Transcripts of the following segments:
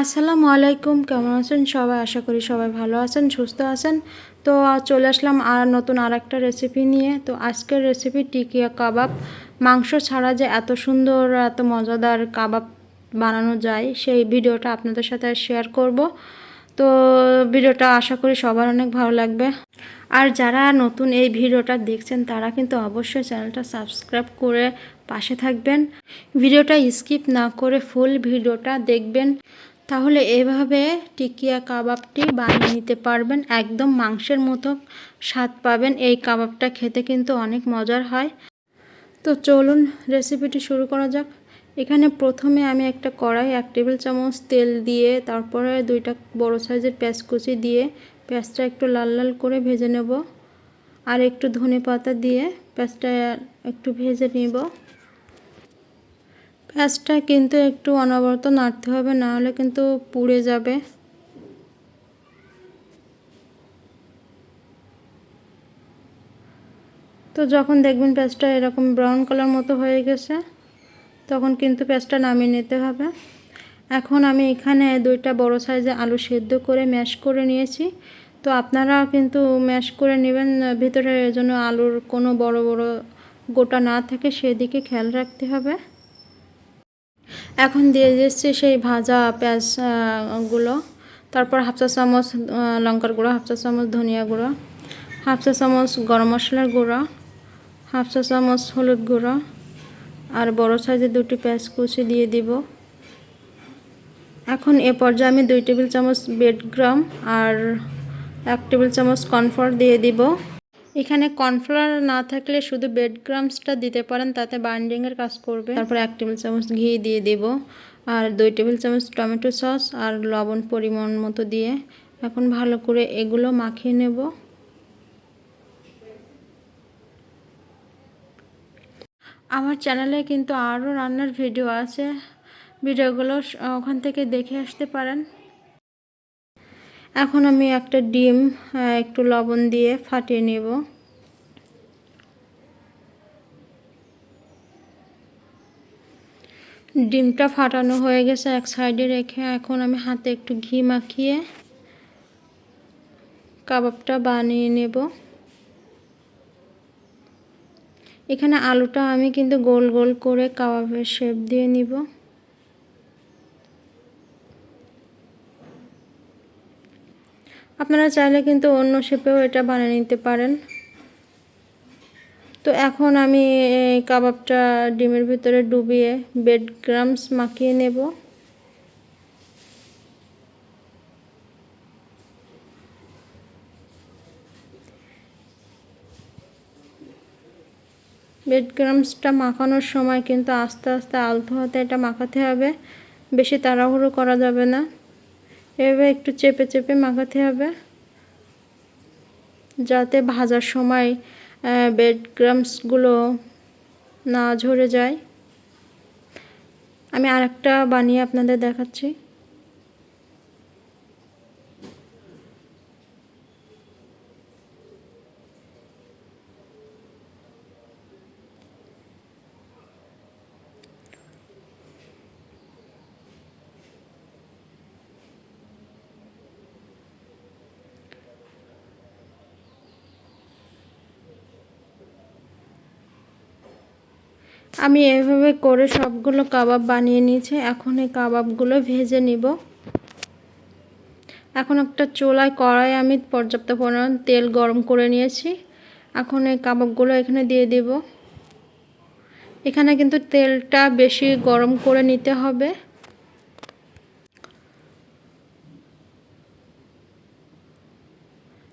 আসসালামু আলাইকুম, কেমন আছেন সবাই? আশা করি সবাই ভালো আছেন, সুস্থ আছেন। তো চলে আসলাম আর নতুন আর একটা রেসিপি নিয়ে। তো আজকের রেসিপি টিকিয়া কাবাব। মাংস ছাড়া যে এত সুন্দর, এত মজাদার কাবাব বানানো যায়, সেই ভিডিওটা আপনাদের সাথে শেয়ার করব। তো ভিডিওটা আশা করি সবার অনেক ভালো লাগবে। আর যারা নতুন এই ভিডিওটা দেখছেন, তারা কিন্তু অবশ্যই চ্যানেলটা সাবস্ক্রাইব করে পাশে থাকবেন। ভিডিওটা স্কিপ না করে ফুল ভিডিওটা দেখবেন। তাহলে এভাবে টিকিয়া কাবাবটি বানিয়ে নিতে পারবেন। একদম মাংসের মতো স্বাদ পাবেন। এই কাবাবটা খেতে কিন্তু অনেক মজার হয়। তো চলুন রেসিপিটি শুরু করা যাক। এখানে প্রথমে আমি একটা কড়াই, এক টেবিল চামচ তেল দিয়ে, তারপরে দুইটা বড় সাইজের পেঁয়াজ কুচি দিয়ে পেঁয়াজটা একটু লাল লাল করে ভেজে নেব। আর একটু ধনে পাতা দিয়ে পেঁয়াজটা একটু ভেজে নিব। পেঁয়াজটা কিন্তু একটু অনবরত নাড়তে হবে, না হলে কিন্তু পুড়ে যাবে। তো যখন দেখবেন পেঁয়াজটা এরকম ব্রাউন কালার মতো হয়ে গেছে, তখন কিন্তু পেঁয়াজটা নামিয়ে নিতে হবে। এখন আমি এখানে দুইটা বড় সাইজে আলু সেদ্ধ করে ম্যাশ করে নিয়েছি। তো আপনারা কিন্তু ম্যাশ করে নেবেন, ভিতরে জন্য আলুর কোনো বড় বড় গোটা না থাকে, সেদিকে খেয়াল রাখতে হবে। এখন দিয়ে দিচ্ছি সেই ভাজা পেঁয়াজগুলো তারপর হাফ চা চামচ লঙ্কার গুঁড়ো, হাফ চা চামচ ধনিয়া গুঁড়ো, হাফ চা চামচ গরম মশলার গুঁড়ো, হাফ চা চামচ হলুদ গুঁড়ো, আর বড় সাইজের দুটি পেঁয়াজ কুচি দিয়ে দিব। এখন এ পর্যায়ে আমি দুই টেবিল চামচ বেড গ্রাম আর এক টেবিল চামচ কর্নফ্লাওয়ার দিয়ে দিব। এখানে কর্নফ্লাওয়ার না থাকলে শুধু বেড গ্রামসটা দিতে পারেন তাতে বাইন্ডিংয়ের কাজ করবে। তারপর এক টেবিল চামচ ঘি দিয়ে দেব আর দুই টেবিল চামচ টমেটো সস আর লবণ পরিমাণ মতো দিয়ে এখন ভালো করে এগুলো মাখিয়ে নেব। আমার চ্যানেলে কিন্তু আরও রান্নার ভিডিও আছে। ভিডিওগুলো ওখান থেকে দেখে আসতে পারেন। এখন আমি একটা ডিম একটু লবণ দিয়ে ফাটিয়ে নেব। ডিমটা ফাটানো হয়ে গেছে এক সাইডে রেখে, এখন আমি হাতে একটু ঘি মাখিয়ে কাবাবটা বানিয়ে নেব। এখানে আলুটা আমি কিন্তু গোল গোল করে কাবাবের শেপ দিয়ে নিব। আপনারা চাইলে কিন্তু অন্য শেপেও এটা বানিয়ে নিতে পারেন। তো এখন আমি এই কাবাবটা ডিমের ভিতরে ডুবিয়ে বেড গ্রামস মাখিয়ে নেব। বেড গ্রামসটা মাখানোর সময় কিন্তু আস্তে আস্তে আলতো হাতে এটা মাখাতে হবে, বেশি তাড়াহুড়ো করা যাবে না। এভাবে একটু চেপে চেপে মাখাতে হবে। যাতে ভাজার সময় বেড গ্রামসগুলো না ঝরে যায়। আমি আরেকটা বানিয়ে আপনাদের দেখাচ্ছি। আমি এভাবে করে সবগুলো কাবাব বানিয়ে নিয়েছি। এখন এই কাবাবগুলো ভেজে নিব। এখন একটা চোলায় কড়াই আমি পর্যাপ্ত পরিমাণ তেল গরম করে নিয়েছি। এখন এই কাবাবগুলো এখানে দিয়ে দেব। এখানে কিন্তু তেলটা বেশি গরম করে নিতে হবে।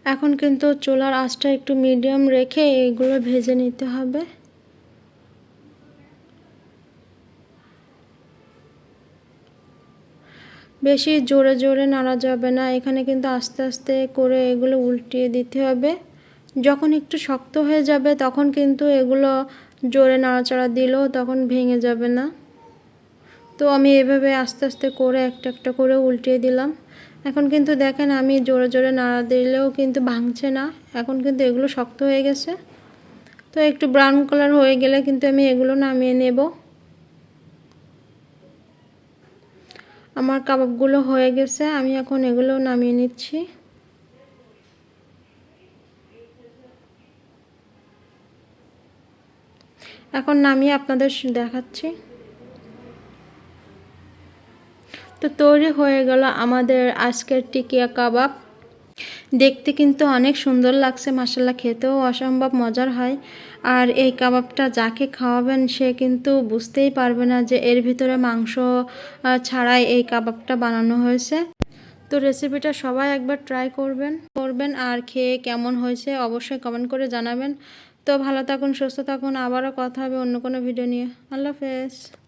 এখন কিন্তু চোলার আঁচটা একটু মিডিয়াম রেখে এগুলো ভেজে নিতে হবে। বেশি জোরে জোরে নাড়া যাবে না। এখানে কিন্তু আস্তে আস্তে করে এগুলো উল্টিয়ে দিতে হবে। যখন একটু শক্ত হয়ে যাবে, তখন কিন্তু এগুলো জোরে নাড়াচাড়া দিলেও তখন ভেঙে যাবে না। তো আমি এভাবে আস্তে আস্তে করে একটা একটা করে উল্টিয়ে দিলাম। এখন কিন্তু দেখেন আমি জোরে জোরে নাড়া দিলেও কিন্তু ভাঙছে না। এখন কিন্তু এগুলো শক্ত হয়ে গেছে। তো একটু ব্রাউন কালার হয়ে গেলে কিন্তু আমি এগুলো নামিয়ে নেব। আমার কাবাবগুলো হয়ে গেছে, আমি এখন এগুলো নামিয়ে নিচ্ছি। এখন নামিয়ে আপনাদের দেখাচ্ছি। তো তৈরি হয়ে গেল আমাদের আজকের টিকিয়া কাবাব। দেখতে কিন্তু অনেক সুন্দর লাগছে মাসাল্লা খেতেও অসম্ভব মজার হয়। আর এই কাবাবটা যাকে খাওয়াবেন সে কিন্তু বুঝতেই পারবে না যে এর ভিতরে মাংস ছাড়াই এই কাবাবটা বানানো হয়েছে। তো রেসিপিটা সবাই একবার ট্রাই করবেন করবেন আর খেয়ে কেমন হয়েছে অবশ্যই কমেন্ট করে জানাবেন। তো ভালো থাকুন, সুস্থ থাকুন, আবারও কথা হবে অন্য কোনো ভিডিও নিয়ে। আল্লাহ হাফেজ।